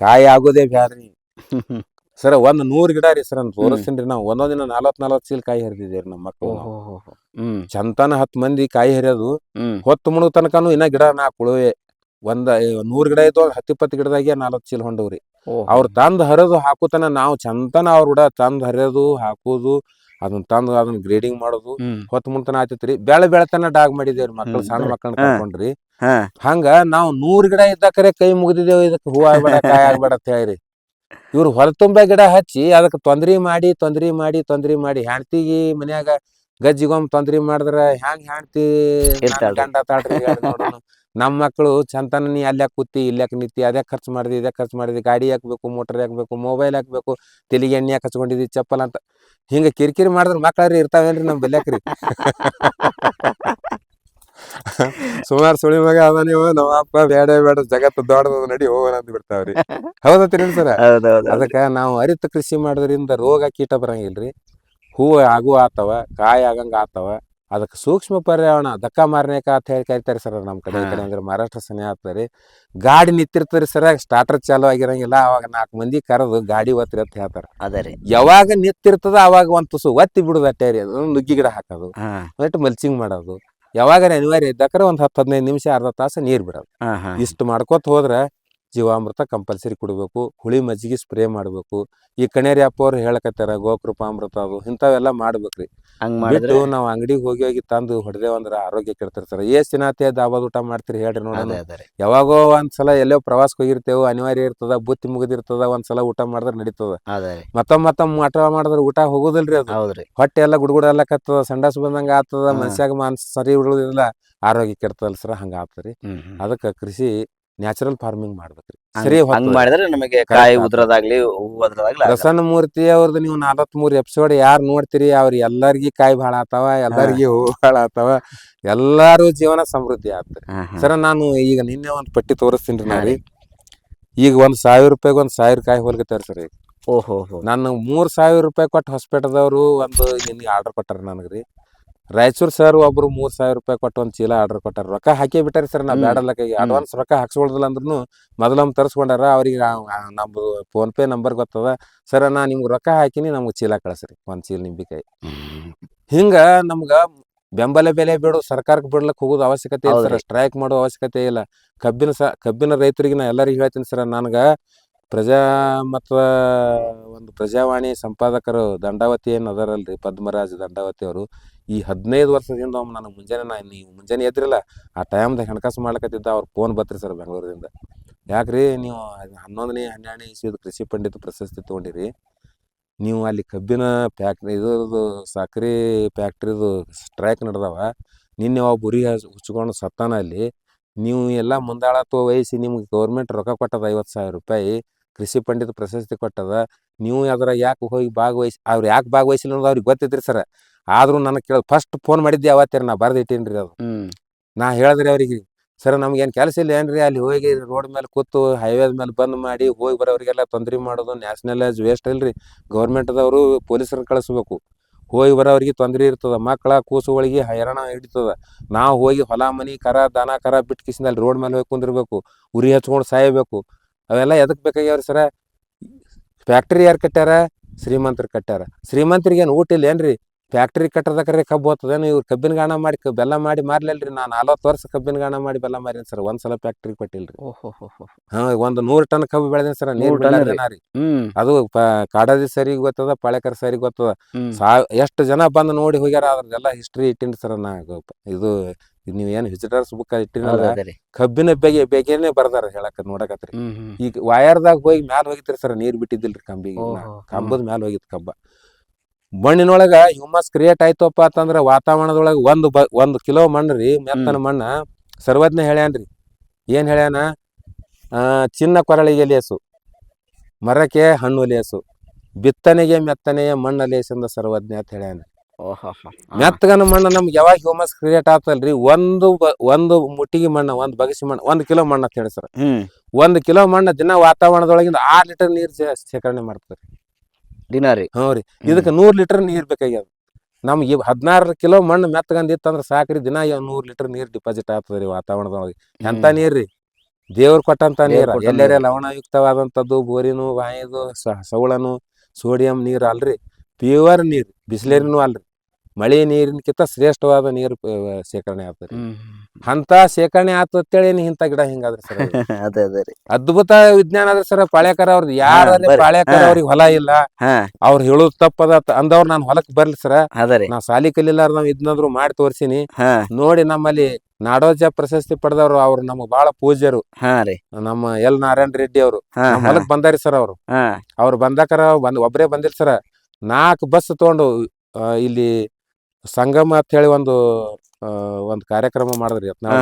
ಕಾಯಿ ಆಗೋದೇ ಬ್ಯಾಡ್ರಿ. ಸರ ಒಂದ್ ನೂರ್ ಗಿಡ ರೀ ಸರ್ ತೋರಿಸ್ತೀನಿ ನಾವು ಒಂದೊಂದ್ ದಿನ ನಲವತ್ ನಲವತ್ ಚೀಲ ಕಾಯಿ ಹರಿದಿದ್ದೀರಿ ನಮ್ಮ ಮಕ್ಕಳು ನಾವು. ಹ್ಮ್. ಚಂತನ ಹತ್ತು ಮಂದಿ ಕಾಯಿ ಹರಿಯೋದು. ಹ್ಮ್. ಹೊತ್ತು ಮುಳುಗ್ ತನಕನು ಇನ್ನ ಗಿಡ ನಾ ಉಳುವೆ ಒಂದ ನೂರ್ ಗಿಡ ಇದ್ದು ಹತ್ತು ಇಪ್ಪತ್ತು ಗಿಡದಾಗೆ ನಾಲ್ಕು ಚೀಲ ಹೊಂಡವ್ರಿ. ಅವ್ರ ತಂದ್ ಹರಿದು ಹಾಕುತನ ನಾವು ಚಂತನ ಅವ್ರ ಕೂಡ ತಂದ್ ಹರಿಯೋದು ಹಾಕೋದು ಅದನ್ನ ತಂದು ಅದನ್ನ ಗ್ರೇಡಿಂಗ್ ಮಾಡೋದು. ಹ್ಮ್. ಹೊತ್ತು ಮುಂತನ ಆತಿತ್ರಿ. ಬೆಳೆ ಬೆಳೆತನ ಡಾಗ್ ಮಾಡಿದೇವ್ರಿ ಹ್ಮ್. ಸಣ್ಣ ಮಕ್ಕಳನ್ನ ಹಾ. ಕರ್ಕೊಂಡ್ರಿ. ಹಾ. ಹಂಗ ನಾವು ನೂರ್ ಗಿಡ ಇದ್ದಾಕರೆ ಕೈ ಮುಗಿದಿದ್ದೇವು ಇದಕ್ಕೆ ಹೂ ಆಗ್ಬೇಡ ಕಾಯಿ ಆಗ್ಬೇಡ ಅಂತ ಹೇಳಿ ಇವ್ರು ಹೊರತುಂಬ ಗಿಡ ಹಚ್ಚಿ ಅದಕ್ಕೆ ತೊಂದ್ರಿ ಮಾಡಿ ತೊಂದ್ರಿ ಮಾಡಿ ತೊಂದ್ರಿ ಮಾಡಿ ಹೆಣ್ತಿಗಿ ಮನ್ಯಾಗ ಗಜ್ಜಿಗೊಮ್ಮೆ ತೊಂದ್ರಿ ಮಾಡಿದ್ರ ಹ್ಯಾಂಗ್ ಹೆಂಡ್ತಿ ಇರ್ತಾಳ್ರಿ. ಗಂಡ ತಾಳ್ರಿ ಹೇಳ್ರಿ ನೋಡೋಣ ನಮ್ಮ ಮಕ್ಕಳು ಚಂತನ ನೀ ಅಲ್ಯಾಕ್ ಕೂತಿ ಇಲ್ಯಾಕ್ ನಿಂತಿ ಅದ್ಯಾಕ್ ಖರ್ಚು ಮಾಡಿದಿ ಇದ್ಯಾಕ್ ಖರ್ಚು ಮಾಡಿದಿ ಗಾಡಿ ಹಾಕ್ಬೇಕು ಮೋಟರ್ ಹಾಕ್ಬೇಕು ಮೊಬೈಲ್ ಹಾಕ್ಬೇಕು ತೆಲಿಗೆ ಎಣ್ಣೆ ಯಾಕೆ ಹಚ್ಕೊಂಡಿದಿ ಚಪ್ಪಲ್ ಅಂತ. ಹಿಂಗ ಕಿರಿಕಿರಿ ಮಾಡಿದ್ರ ಮಕ್ಳಾರಿ ಇರ್ತಾವೇನ್ರಿ ನಮ್ ಬೆಲ್ಯಾಕ್ರಿ? ಸುಮಾರು ಸುಳಿ ಮಗ ಅದ ನೀವು ನಮ್ಮ ಅಪ್ಪ ಬೇಡ ಬೇಡ ಜಗತ್ತು ದೊಡ್ಡದ ನಡಿ ಹೋಗೋಣ ಅಂತ ಬಿಡ್ತಾವ್ರಿ. ಹೌದತ್ರಿ ಸರ? ಅದಕ್ಕ ನಾವು ಅರಿತ ಕೃಷಿ ಮಾಡೋದ್ರಿಂದ ರೋಗ ಕೀಟ ಬರಂಗಿಲ್ರಿ. ಹೂವು ಆಗು ಆತವ ಕಾಯಿ ಆಗಂಗ ಆತವ ಅದಕ್ಕೆ ಸೂಕ್ಷ್ಮ ಪರ್ಯಾವರಣ ದಕ್ಕ ಮಾರನೇಕ ಅಂತ ಹೇಳಿ ಕರಿತಾರೆ ಸರ್ ನಮ್ಮ ಕಡೆ ಕಡೆ ಅಂದ್ರೆ ಮಹಾರಾಷ್ಟ್ರ ಸನಿ ಗಾಡಿ ನಿಂತಿರ್ತಾರೆ ಸರ್ ಸ್ಟಾರ್ಟರ್ ಚಾಲು ಆಗಿರಂಗಿಲ್ಲ ಅವಾಗ ನಾಲ್ಕು ಮಂದಿ ಕರೆದು ಗಾಡಿ ಒತ್ತಿರಿ ಅಂತ ಹೇಳ್ತಾರೆ. ಅದೇ ಯಾವಾಗ ನಿಂತಿರ್ತದ ಅವಾಗ ಒಂದ್ ತುಸು ಒತ್ತಿ ಬಿಡುದು ಅಟ್ಟೆ ರೀ ಅದು ನುಗ್ಗಿ ಗಿಡ ಹಾಕೋದು ಒಟ್ಟು ಮಲ್ಚಿಂಗ್ ಮಾಡೋದು. ಯಾವಾಗ ಅನಿವಾರ್ಯ ಇದ್ದಾಕರೆ ಒಂದ್ ಹತ್ತು ಹದಿನೈದು ನಿಮಿಷ ಅರ್ಧ ತಾಸು ನೀರ್ ಬಿಡೋದು. ಇಷ್ಟು ಮಾಡ್ಕೋತ ಹೋದ್ರ ಜೀವಾಮೃತ ಕಂಪಲ್ಸರಿ ಕೊಡಬೇಕು ಹುಳಿ ಮಜ್ಜಿಗೆ ಸ್ಪ್ರೇ ಮಾಡಬೇಕು. ಈ ಕಣೇರಿ ಅಪ್ಪ ಅವ್ರು ಹೇಳಕತ್ತಾರ ಗೋಕೃಪಾಮೃತ ಅದು ಇಂಥವೆಲ್ಲ ಮಾಡ್ಬೇಕ್ರಿ. ಹಂಗ್ ಮಾಡಿದ್ರೆ ಬಿಟ್ಟು ನಾವು ಅಂಗಡಿಗೆ ಹೋಗಿ ಹೋಗಿ ತಂದು ಹೊಡೆದೇವು ಅಂದ್ರೆ ಆರೋಗ್ಯ ಕೆಡ್ತಿರ್ತಾರೆ. ಏ ದಿನ ದಾಬಾದ ಊಟ ಮಾಡ್ತೀರಿ ಹೇಳ್ರಿ ನೋಡೋಣ ಯಾವಾಗೋ ಒಂದ್ಸಲ ಎಲ್ಲೋ ಪ್ರವಾಸಕ್ಕೆ ಹೋಗಿರ್ತೇವೆ ಅನಿವಾರ್ಯ ಇರ್ತದ ಬುತ್ತಿ ಮುಗಿದಿರ್ತದ ಒಂದ್ಸಲ ಊಟ ಮಾಡಿದ್ರೆ ನಡೀತದ. ಮತ್ತೊಮ್ಮೆ ಮತ್ತೊಮ್ಮೆ ಊಟ ಮಾಡಿದ್ರೆ ಊಟ ಹೋಗೋದಿಲ್ರಿ ಅದು. ಹೌದ್ರಿ ಹೊಟ್ಟೆ ಎಲ್ಲ ಗುಡ್ಗುಡ ಎಲ್ಲ ಕತ್ತದ ಸಂಡಾಸ್ ಬಂದಂಗ ಆಗ್ತದ ಮನ್ಸಾಗ ಮಾನ್ಸ ಸರಿ ಉಳಿದಿಲ್ಲ ಆರೋಗ್ಯ ಕೆಡ್ತದಲ್ಲ ಸರ್ ಹಂಗ ಆಗ್ತದ್ರಿ. ಅದಕ್ಕೆ ಕೃಷಿ ನ್ಯಾಚುರಲ್ ಫಾರ್ಮಿಂಗ್ ಮಾಡ್ಬೇಕ್ರಿ. ಸರಿ ಹಂಗ್ ಮಾಡಿದ್ರೆ ನಮಗೆ ಕಾಯಿ. ಉದ್ರದಾಗ್ಲಿ ಹೂ ಅದ್ರದಾಗ್ಲಿ ಪ್ರಸನ್ನ ಮೂರ್ತಿ ಅವ್ರದ್ದು ನೀವು ನಲವತ್ತ್ ಮೂರ್ ಎಪಿಸೋಡ್ ಯಾರು ನೋಡ್ತೀರಿ ಅವ್ರ ಎಲ್ಲರಿಗಿ ಕಾಯಿ ಭಾಳ ಆತಾವ ಎಲ್ಲರಿಗಿ ಹೂ ಭಾಳ ಆತಾವ ಎಲ್ಲಾರು ಜೀವನ ಸಮೃದ್ಧಿ ಆಗ್ತದೆ. ಸರ ನಾನು ಈಗ ನಿನ್ನೆ ಒಂದ್ ಪಟ್ಟಿ ತೋರಿಸ್ತೀನಿ ನಾರಿ ಈಗ ಒಂದ್ ಸಾವಿರ ರೂಪಾಯಿಗೆ ಒಂದ್ ಸಾವಿರ ಕಾಯಿ ಹೋಲ್ಕತ್ತಾರ ಸರ್ ಈಗ ಓಹೋ ನಾನು ಮೂರ್ ಸಾವಿರ ರೂಪಾಯಿ ಕೊಟ್ಟು ಹಾಸ್ಪಿಟಲ್ದವರು ಒಂದು ನಿನ್ಗೆ ಆರ್ಡರ್ ಕೊಟ್ಟಾರ ನನಗ್ರಿ. ರಾಯಚೂರ್ ಸರ್ ಒಬ್ರು ಮೂರ್ ಸಾವಿರ ರೂಪಾಯಿ ಕೊಟ್ಟು ಒಂದ್ ಚೀಲ ಆರ್ಡರ್ ಕೊಟ್ಟಾರ. ರೊಕ್ಕ ಹಾಕಿ ಬಿಟ್ಟಾರಿ ಸರ್ ನಾ ಹ್ಮ್. ಬ್ಯಾಡಲ್ಲಕ ಅಡ್ವಾನ್ಸ್ ರೊಕ್ಕ ಹಾಕ್ಸ್ಕೊಳ್ದಿಲ್ಲ ಅಂದ್ರೂ ಮೊದಲೊಮ್ಮೆ ತರಿಸ್ಕೊಂಡಾರ ಅವ್ರಿಗೆ ನಮ್ದು ಫೋನ್ ಪೇ ನಂಬರ್ ಗೊತ್ತದ. ಸರ್ ನಾ ನಿಮ್ಗೆ ರೊಕ್ಕ ಹಾಕಿನಿ ನಮ್ಗೆ ಚೀಲ ಕಳಿಸ್ರಿ ಒಂದ್ ಚೀಲ ನಿಂಬಿಕಾಯಿ. ಹಿಂಗೆ ನಮ್ಗ ಬೆಂಬಲ ಬೆಲೆ ಬಿಡು ಸರ್ಕಾರಕ್ಕೆ ಬಿಡ್ಲಕ್ ಹೋಗೋದು ಅವಶ್ಯಕತೆ ಇಲ್ಲ ಸರ್. ಸ್ಟ್ರೈಕ್ ಮಾಡೋ ಅವಶ್ಯಕತೆ ಇಲ್ಲ. ಕಬ್ಬಿನ ಸ ಕಬ್ಬಿನ ರೈತರಿಗೆ ನಾ ಎಲ್ಲರಿಗೂ ಹೇಳ್ತೀನಿ ಸರ್ ನನ್ಗ ಪ್ರಜಾ ಮತ್ತು ಒಂದು ಪ್ರಜಾವಾಣಿ ಸಂಪಾದಕರು ದಂಡಾವತಿ ಏನು ಅದರಲ್ರಿ? ಪದ್ಮರಾಜ್ ದಂಡಾವತಿ ಅವರು. ಈ ಹದಿನೈದು ವರ್ಷದಿಂದ ಒಮ್ಮೆ ನನಗೆ ಮುಂಜಾನೆ ನಾ ನೀವು ಮುಂಜಾನೆ ಎದ್ರಿಲ್ಲ, ಆ ಟೈಮ್ದಾಗ ಹಣಕಾಸು ಮಾಡ್ಲಕತ್ತಿದ್ದ ಅವ್ರು ಫೋನ್ ಬತ್ರಿ ಸರ್ ಬೆಂಗಳೂರಿಂದ. ಯಾಕ್ರಿ ನೀವು ಹನ್ನೊಂದನೇ, ಹನ್ನೆರಡನೇ ಇಸ್ವಿದ ಕೃಷಿ ಪಂಡಿತ ಪ್ರಶಸ್ತಿ ತಗೊಂಡಿರಿ. ನೀವು ಅಲ್ಲಿ ಕಬ್ಬಿನ ಫ್ಯಾಕ್ಟ್ರಿ, ಇದ್ರದ್ದು ಸಕ್ಕರೆ ಫ್ಯಾಕ್ಟ್ರಿದು ಸ್ಟ್ರೈಕ್ ನಡೆದವ. ನಿನ್ನೆ ಒಬ್ಬ ಉರಿ ಹಚ್ ಹುಚ್ಕೊಂಡು ಸತ್ತಾನ ಅಲ್ಲಿ. ನೀವು ಎಲ್ಲ ಮುಂದಾಳತ್ವ ವಹಿಸಿ ನಿಮ್ಗೆ ಗೌರ್ಮೆಂಟ್ ರೊಕ್ಕ ಕೊಟ್ಟದ ಐವತ್ತು ಸಾವಿರ ರೂಪಾಯಿ. ಕೃಷಿ ಪಂಡಿತ ಪ್ರಶಸ್ತಿ ಕೊಟ್ಟದ. ನೀವು ಅದರ ಯಾಕೆ ಹೋಗಿ ಭಾಗವಹಿಸಿ ಅವ್ರು ಯಾಕೆ ಭಾಗವಹಿಸಿಲ್ಲ ಅನ್ನೋದು ಅವ್ರಿಗೆ ಗೊತ್ತಿದ್ರಿ ಸರ್. ಆದರೂ ನನಗೆ ಕೇಳ ಫಸ್ಟ್ ಫೋನ್ ಮಾಡಿದ್ದೆ ಅವತ್ತೇರಿ ನಾ ಬರ್ದು ಇಟ್ಟೀನಿ ಅದು ನಾ ಹೇಳಿದ್ರಿ ಅವ್ರಿಗೆ ಸರ್ ನಮ್ಗೇನು ಕೆಲಸ ಇಲ್ಲ ಏನ್ರಿ? ಅಲ್ಲಿ ಹೋಗಿ ರೋಡ್ ಮೇಲೆ ಕೂತು ಹೈವೇದ ಮೇಲೆ ಬಂದ್ ಮಾಡಿ ಹೋಗಿ ಬರೋರಿಗೆಲ್ಲ ತೊಂದರೆ ಮಾಡೋದು ನ್ಯಾಷನಲ್ ವೇಸ್ಟ್ ಇಲ್ರಿ. ಗೌರ್ಮೆಂಟ್ದವರು ಪೊಲೀಸರನ್ನ ಕಳಿಸ್ಬೇಕು. ಹೋಗಿ ಬರೋರಿಗೆ ತೊಂದರೆ ಇರ್ತದ. ಮಕ್ಕಳ ಕೂಸುಗಳಿಗೆ ಹೈರಾಣ ಹಿಡಿತದ. ನಾವು ಹೋಗಿ ಹೊಲ ಮನಿ ಕರ ದನ ಕರ ಬಿಟ್ಟು ಕಿಸಿಂದ ಅಲ್ಲಿ ರೋಡ್ ಮೇಲೆ ಹೋಗಿ ಕುಂದಿರ್ಬೇಕು. ಉರಿ ಹಚ್ಕೊಂಡು ಸಾಯಬೇಕು. ಅವೆಲ್ಲ ಎದಕ್ ಬೇಕಾಗ್ಯಾವ್ರಿ ಸರ? ಫ್ಯಾಕ್ಟ್ರಿ ಯಾರು ಕಟ್ಟ್ಯಾರ? ಶ್ರೀಮಂತರು ಕಟ್ಟ್ಯಾರ. ಶ್ರೀಮಂತರಿಗೆ ಏನು ಊಟ ಇಲ್ಲ ಏನ್ರಿ ಫ್ಯಾಕ್ಟ್ರಿ ಕಟ್ಟದಕ್ರೆ ಕಬ್ಬು ಹೋಗ್ತದೇನು ಇವ್ರು ಕಬ್ಬಿನ ಗಾಣ ಮಾಡಿ ಬೆಲ್ಲ ಮಾಡಿ ಮಾರ್ಲಿಲ್ರಿ ನಾನು ನಲ್ವತ್ತು ವರ್ಷ ಕಬ್ಬಿನ ಗಾಣ ಮಾಡಿ ಬೆಲ್ಲ ಮಾರಿನಿ ಸರ್. ಒಂದ್ಸಲ ಫ್ಯಾಕ್ಟ್ರಿ ಕೊಟ್ಟಿಲ್ರಿ. ಓಹೋ ಹೋ ಒಂದು ನೂರು ಟನ್ ಕಬ್ಬು ಬೆಳೆದೇನ್ ಸರ್. ನೀರು ರೀ? ಅದು ಕಾಡದಿ ಸರಿ ಗೊತ್ತದ ಪಾಳೆಕರ್ ಸರಿ ಗೊತ್ತದ. ಸಾ ಎಷ್ಟು ಜನ ಬಂದು ನೋಡಿ ಹೋಗ್ಯಾರ ಅದ್ರದ್ದೆಲ್ಲ ಹಿಸ್ಟ್ರಿ ಇಟ್ಟಿನಿ ಸರ್ ನಾ ಗ- ಇದು ನೀವು ಏನು ವಿಸಿಟರ್ಸ್ ಬುಕ್ ಇಟ್ಟಿರಲ್ಲ ರೀ. ಕಬ್ಬಿನ ಬೆಗೆ ಬೇಗನೆ ಬರ್ದಾರ ಹೇಳಕ್ ನೋಡಕತ್ರಿ. ಹ್ಮ್ ಹ್ಮ್. ಈಗ ವಯರ್ದಾಗ ಹೋಗಿ ಮ್ಯಾಲ ಹೋಗಿತ್ರಿ ಸರ್ ನೀರ್ ಬಿಟ್ಟಿದ್ದಿಲ್ರಿ ಕಂಬಿಗೆ. ಓಹೋ, ಹ್ಮ್. ಕಂಬದ ಮ್ಯಾಲ ಹೋಗಿತ್ತು ಕಬ್ಬ ಮಣ್ಣಿನೊಳಗ ಹ್ಯೂಮಸ್ ಕ್ರಿಯೇಟ್ ಆಯ್ತಪ್ಪ ಅಂತಂದ್ರ ವಾತಾವರಣದೊಳಗ ಒಂದು ಬ ಒಂದು ಕಿಲೋ ಮಣ್ಣು ರೀ ಮೆತ್ತನ ಮಣ್ಣ. ಸರ್ವಜ್ಞ ಹೇಳ್ಯಾನ್ರಿ ಏನ್ ಹೇಳ್ಯಾನ? ಆ ಚಿನ್ನ ಕೊರಳಿಗೆ ಲೇಸು ಮರಕ್ಕೆ ಹಣ್ಣು ಲೇಸು ಬಿತ್ತನೆಗೆ ಮೆತ್ತನೆಯ ಮಣ್ಣ ಲೇಸಿಂದ ಸರ್ವಜ್ಞ ಅಂತ ಹೇಳ್ಯಾನ. ಮೆತ್ತಗನ ಮಣ್ಣು ನಮ್ಗೆ ಯಾವಾಗ ಹ್ಯೂಮಸ್ ಕ್ರಿಯೇಟ್ ಆಗ್ತಲ್ರಿ ಒಂದು ಬ- ಒಂದು ಮುಟ್ಟಿಗೆ ಮಣ್ಣ ಒಂದು ಬಗಸಿ ಮಣ್ಣು ಒಂದು ಕಿಲೋ ಮಣ್ಣು ಅಂತ ಹೇಳಿ ಸರ್. ಒಂದ್ ಕಿಲೋ ಮಣ್ಣು ದಿನ ವಾತಾವರಣದೊಳಗಿಂದ ಆರ್ ಲೀಟರ್ ನೀರು ಶೇಖರಣೆ ಮಾಡ್ತಾರೆ ದಿನ ರೀ ಹ್ಞೂ ರೀ. ಇದಕ್ಕೆ ನೂರು ಲೀಟರ್ ನೀರು ಬೇಕಾಗ್ಯದ ನಮ್ಗೆ ಹದಿನಾರು ಕಿಲೋ ಮಣ್ಣು ಮೆತ್ತಗಂದಿತ್ತಂದ್ರೆ ಸಾಕ್ರಿ ದಿನ ನೂರು ಲೀಟರ್ ನೀರು ಡಿಪಾಸಿಟ್ ಆಗ್ತದೆ ರೀ ವಾತಾವರಣದೊಳಗೆ ಎಂತ. ನೀರ್ ರೀ ದೇವ್ರು ಕೊಟ್ಟಂತ ನೀರ್. ಎಲ್ಲಾರೆ. ಲವಣಯುಕ್ತವಾದಂಥದ್ದು ಬೋರಿನು ಬಾಯಿದು ಸೌಳನು ಸವಳನು ಸೋಡಿಯಂ ನೀರು ಅಲ್ರಿ. ಪ್ಯೂರ್ ನೀರು. ಬಿಸಿಲೇರಿನೂ ಅಲ್ರಿ. ಮಳೆ ನೀರಿನಕ್ಕಿಂತ ಶ್ರೇಷ್ಠವಾದ ನೀರು ಶೇಖರಣೆ ಆಗ್ತದೆ. ಅಂತ ಶೇಖರಣೆ ಆತಂತೇಳಿ ಇಂಥ ಗಿಡ ಹಿಂಗಾದ್ರೆ ಸರ್ ಅದೇ ಅದೇ ರೀ. ಅದ್ಭುತ ವಿಜ್ಞಾನ ಆದ್ರೆ ಸರ್ ಪಾಳ್ಯಾಕರ ಅವ್ರ ಯಾರ ಪಾಳೇಕರ ಪಾಳ್ಯಾಕರ. ಅವ್ರಿಗೆ ಹೊಲ ಇಲ್ಲ. ಅವ್ರು ಹೇಳೋದು ತಪ್ಪದ ಅಂದವ್ರು ನಾನು ಹೊಲಕ್ಕೆ ಬರ್ಲಿ ಸರ್. ನಾವು ಸಾಲಿ ಕಲಿಲಾರ ನಾವ್ ಇದ್ನಾದ್ರು ಮಾಡಿ ತೋರಿಸಿನಿ. ನೋಡಿ ನಮ್ಮಲ್ಲಿ ನಾಡೋಜ ಪ್ರಶಸ್ತಿ ಪಡೆದವರು ಅವ್ರು ನಮಗ್ ಬಹಳ ಪೂಜ್ಯರು. ನಮ್ಮ ಎಲ್ ನಾರಾಯಣ ರೆಡ್ಡಿ ಅವರು. ಹೊಲಕ್ ಬಂದಾರಿ ಸರ್ ಅವರು. ಅವ್ರು ಬಂದಾಕರ ಬಂದ್ ಒಬ್ರೇ ಬಂದಿಲ್ಲ ಸರ. ನಾಲ್ಕು ಬಸ್ ತಗೊಂಡು ಇಲ್ಲಿ ಸಂಗಮ ಅಂತ ಹೇಳಿ ಒಂದು ಒಂದು ಕಾರ್ಯಕ್ರಮ ಮಾಡಿದ್ರಿ ಯತ್ನಾಳ್